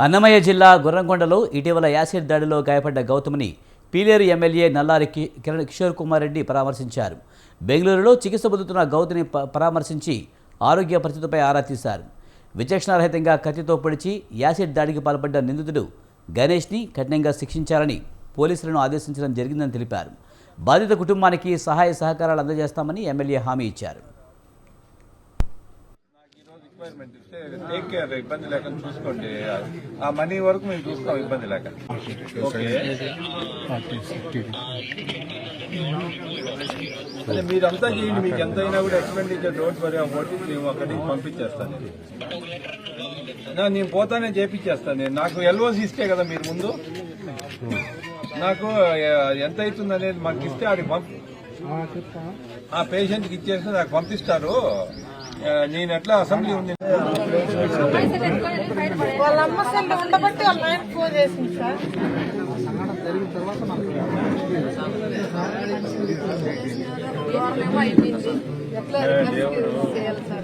అన్నమయ్య జిల్లా గుర్రంకొండలో ఇటీవల యాసిడ్ దాడిలో గాయపడ్డ గౌతమ్ని పీలేరు ఎమ్మెల్యే నల్లారి కిరణ్ కిషోర్ కుమార్ రెడ్డి పరామర్శించారు. బెంగళూరులో చికిత్స పొందుతున్న గౌతమ్ని ప- పరామర్శించి ఆరోగ్య పరిస్థితిపై ఆరా తీశారు. విచక్షణారహితంగా కత్తితో పొడిచి యాసిడ్ దాడికి పాల్పడ్డ నిందితుడు గణేష్ని కఠినంగా శిక్షించాలని పోలీసులను ఆదేశించడం జరిగిందని తెలిపారు. బాధిత కుటుంబానికి సహాయ సహకారాలు అందజేస్తామని ఎమ్మెల్యే హామీ ఇచ్చారు. రిక్వైర్మెంట్ ఇస్తే టేక్ కేర్ ఇబ్బంది లేకుండా చూసుకోండి. ఆ మనీ వరకు మేము చూస్తాం ఇబ్బంది లేక. అదే మీరంతా చేయండి. మీకు ఎంత అయినా కూడా ఎక్స్పెండిచర్ డోంట్ వరీ అబౌట్ మేము అక్కడికి పంపించేస్తాను నా- నేను పోతానే చేపించేస్తాను. నేను నాకు ఎల్ఓసి ఇస్తే కదా మీరు ముందు. నాకు ఎంత అవుతుంది అనేది మాకు ఇస్తే ఆడికి పంపి ఆ పేషెంట్కి ఇచ్చేస్తే నాకు పంపిస్తారు. నేను ఎట్లా అసెంబ్లీ ఉంది? వాళ్ళ అమ్మ సెల్ ఉండబట్టి వాళ్ళ నాయన ఫోన్ చేసింది సార్. ఎట్లా చేయాలి సార్?